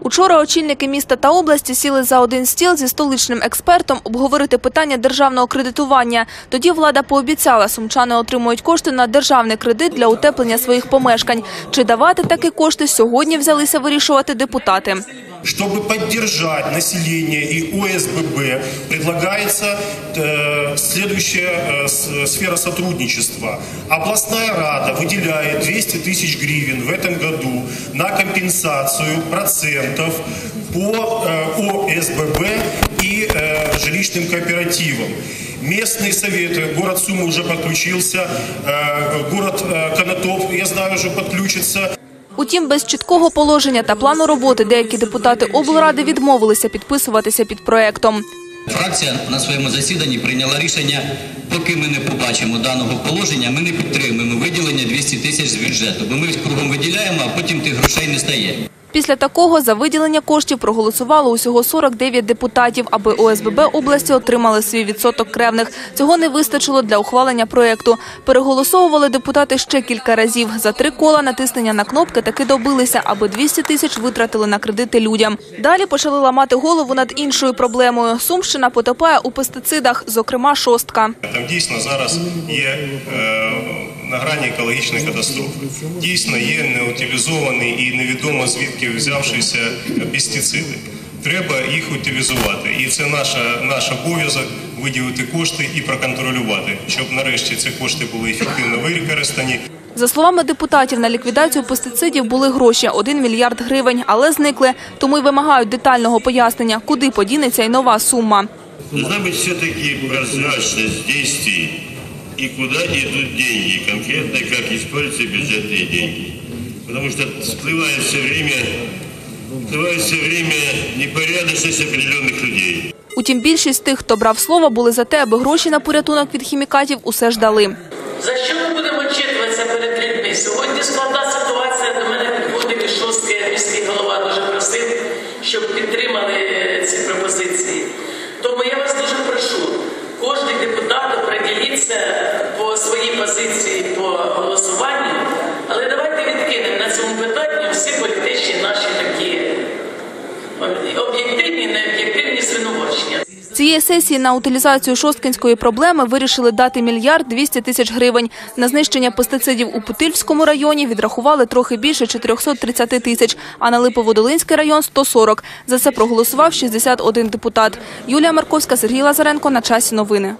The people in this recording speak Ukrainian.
Учора очільники міста та області сіли за один стіл зі столичним експертом обговорити питання державного кредитування. Тоді влада пообіцяла, сумчани отримують кошти на державний кредит для утеплення своїх помешкань. Чи давати такі кошти сьогодні взялися вирішувати депутати. Чтобы поддержать население и ОСББ, предлагается э, следующая э, с- сфера сотрудничества. Областная рада выделяет 200 тысяч гривен в этом году на компенсацию процентов по э, ОСББ и э, жилищным кооперативам. Местные советы, город Сумы уже подключился, э, город э, Конотоп, я знаю, уже подключится. Утім, без чіткого положення та плану роботи деякі депутати облради відмовилися підписуватися під проектом. Фракція на своєму засіданні прийняла рішення, поки ми не побачимо даного положення, ми не підтримуємо виділення 200 тисяч з бюджету, бо ми кругом виділяємо, а потім тих грошей не стає. Після такого за виділення коштів проголосувало усього 49 депутатів, аби ОСББ області отримали свій відсоток кревних. Цього не вистачило для ухвалення проєкту. Переголосовували депутати ще кілька разів. За три кола натиснення на кнопки таки добилися, аби 200 тисяч витратили на кредити людям. Далі почали ламати голову над іншою проблемою. Сумщина потопає у пестицидах, зокрема шостка. Там дійсно зараз є е, на грані екологічної катастрофи. Дійсно є неутилізовані і невідомо звідки взявшися пестициди. Треба їх утилізувати. І це наша, наш обов'язок виділити кошти і проконтролювати, щоб нарешті ці кошти були ефективно використані. За словами депутатів, на ліквідацію пестицидів були гроші – 1 мільярд гривень, але зникли. Тому й вимагають детального пояснення, куди подінеться й нова сума. Должна быть все-таки прозрачность действий и куда идут деньги, конкретно как используются бюджетные деньги. Потому что всплывает все время, всплывает все время непорядочность определенных людей. Утім, більшість тих, хто брав слово, були за те, аби гроші на порятунок від хімікатів усе ж дали. За що ми будемо читуватися перед людьми? Сьогодні складна ситуація. До мене підходив і шостки міський голова дуже просив, щоб підтримали приділіться по своїй позиції по голосуванню, але давайте відкинемо на цьому питанні всі політичні наші такі об'єктивні, необ'єктивні звинувачення. Цієї сесії на утилізацію шосткинської проблеми вирішили дати мільярд 200 тисяч гривень. На знищення пестицидів у Путильському районі відрахували трохи більше 430 тисяч, а на Липоводолинський район – 140. За це проголосував 61 депутат. Юлія Марковська, Сергій Лазаренко. На часі новини.